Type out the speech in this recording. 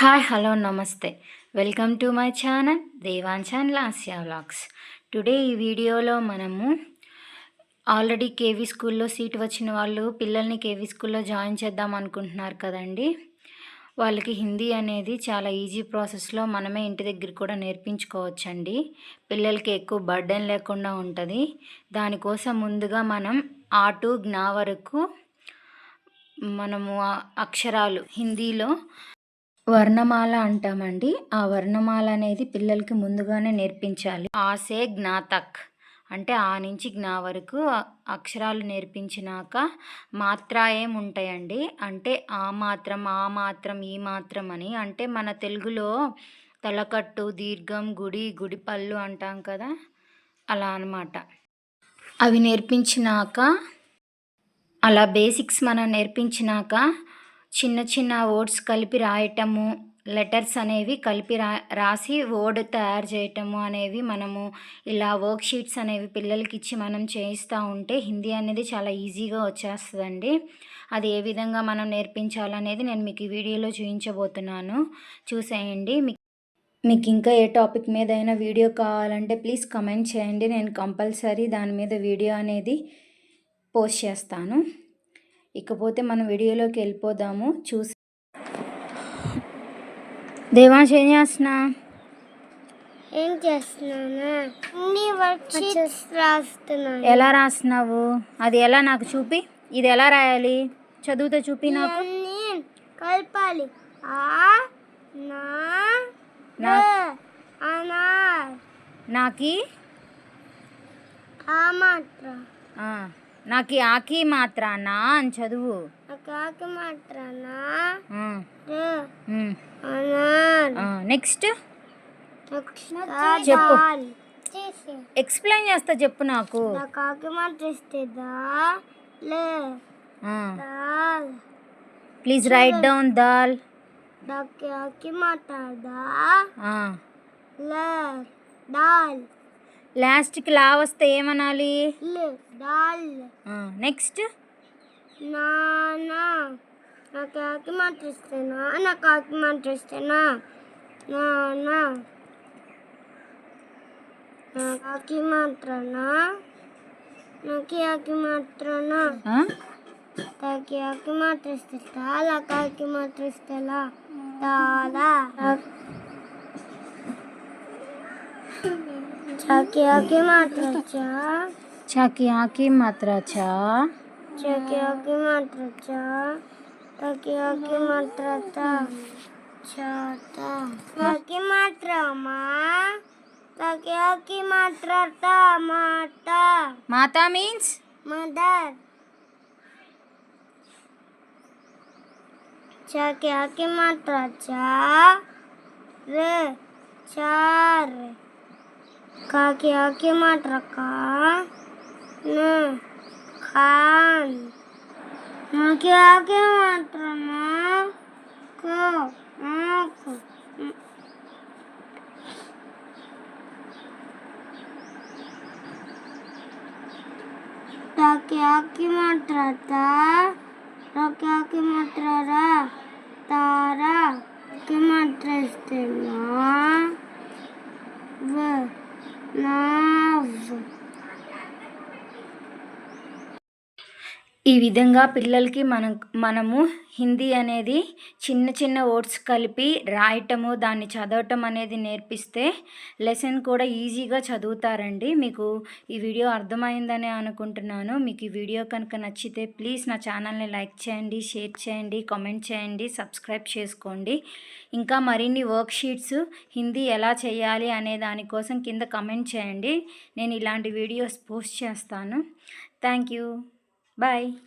Hi hello నమస్తే. Welcome to my channel దేవాంచాన్ Lasya vlogs today ఈ వీడియోలో మనము ఆల్రెడీ కేవీ స్కూల్లో సీట్ వచ్చిన వాళ్ళు పిల్లల్ని కేవీ స్కూల్లో జాయిన్ చేద్దాం అనుకుంటున్నారు కదండి. వాళ్ళకి హిందీ అనేది చాలా ఈజీ ప్రాసెస్లో మనమే ఇంటి దగ్గర కూడా నేర్పించుకోవచ్చండి. పిల్లలకి ఎక్కువ బర్డెన్ లేకుండా ఉంటుంది. దానికోసం ముందుగా మనం ఆటు జ్ఞా వరకు మనము అక్షరాలు హిందీలో వర్ణమాల అంటామండి. ఆ వర్ణమాల అనేది పిల్లలకి ముందుగానే నేర్పించాలి. ఆసే జ్ఞాతక్ అంటే ఆ నుంచి జ్ఞా వరకు అక్షరాలు నేర్పించినాక మాత్ర ఏం ఉంటాయండి. అంటే ఆ మాత్రం ఆ మాత్రం ఈ మాత్రం అని. అంటే మన తెలుగులో తలకట్టు దీర్ఘం గుడి గుడిపళ్ళు అంటాం కదా? అలా అనమాట అవి నేర్పించినాక అలా బేసిక్స్ మనం నేర్పించినాక చిన్న చిన్న వర్డ్స్ కలిపి రాయటము లెటర్స్ అనేవి కలిపి రా రాసి వర్డ్ తయారు చేయటము అనేవి మనము ఇలా వర్క్ షీట్స్ అనేవి పిల్లలకి ఇచ్చి మనం చేయిస్తూ ఉంటే హిందీ అనేది చాలా ఈజీగా వచ్చేస్తుందండి. అది ఏ విధంగా మనం నేర్పించాలనేది నేను మీకు ఈ వీడియోలో చూపించబోతున్నాను చూసేయండి. మీకు ఇంకా ఏ టాపిక్ మీద అయినా వీడియో కావాలంటే ప్లీజ్ కమెంట్ చేయండి. నేను కంపల్సరీ దాని మీద వీడియో అనేది పోస్ట్ చేస్తాను. ఇకపోతే మనం వీడియోలోకి వెళ్ళిపోదాము చూసి. దేవాంశ్ ఏం చేస్తున్నా? ఏం చేస్తున్నాను? రాస్తున్నాను. ఎలా రాస్తున్నావు? అది ఎలా నాకు చూపి? ఇది ఎలా రాయాలి? చదువుతో చూపి నాకు. కలపాలి. నాకి? ఆ మాత్ర. నాకు ఆకి మాత్రానా అని చదువు. ఆకి మాత్రానా? నెక్స్ట్. చెప్పు. ఎక్స్ప్లెయిన్ చేస్తా చెప్పు నాకు. కాకి మాత్రిస్తుందా లే. ప్లీజ్ రైట్ డౌన్ దాల్. కాకి మాట్లాడదా లే. దాల్. లాస్ట్కి లా వస్తే ఏమనాలి నెక్స్ట్? నానా నాకు ఆకి మాట్లాడిస్తేనా నాకు ఆకి మాట్లాడిస్తేనా నానా నాకు ఆకి మాత్రనా నాకు ఆకి మాత్రనా కాకి ఆకి తాలా కాకి మాట్లాడిస్తేలా తాలా छ की मात्रा छ छ की मात्रा छ छ की मात्रा छ त की मात्रा त छ त। त मात्रा मा। त की मात्रा त माता। माता मींस मदर। छ की मात्रा चा। रे चार। काकी आके माट रखा न खान आके आके माट रना को आँख ताके आके माट रहता ताके आके माट रहा तारा के ఈ విధంగా పిల్లలకి మనం మనము హిందీ అనేది చిన్న చిన్న వర్డ్స్ కలిపి రాయటము దాన్ని చదవటం అనేది నేర్పిస్తే లెసన్ కూడా ఈజీగా చదువుతారండి. మీకు ఈ వీడియో అర్థమైందని అనుకుంటున్నాను. మీకు ఈ వీడియో కనుక నచ్చితే ప్లీజ్ నా ఛానల్ని లైక్ చేయండి షేర్ చేయండి కామెంట్ చేయండి సబ్స్క్రైబ్ చేసుకోండి. ఇంకా మరిన్ని వర్క్షీట్స్ హిందీ ఎలా చేయాలి అనే దానికోసం కింద కమెంట్ చేయండి. నేను ఇలాంటి వీడియోస్ పోస్ట్ చేస్తాను. Thank you. Bye.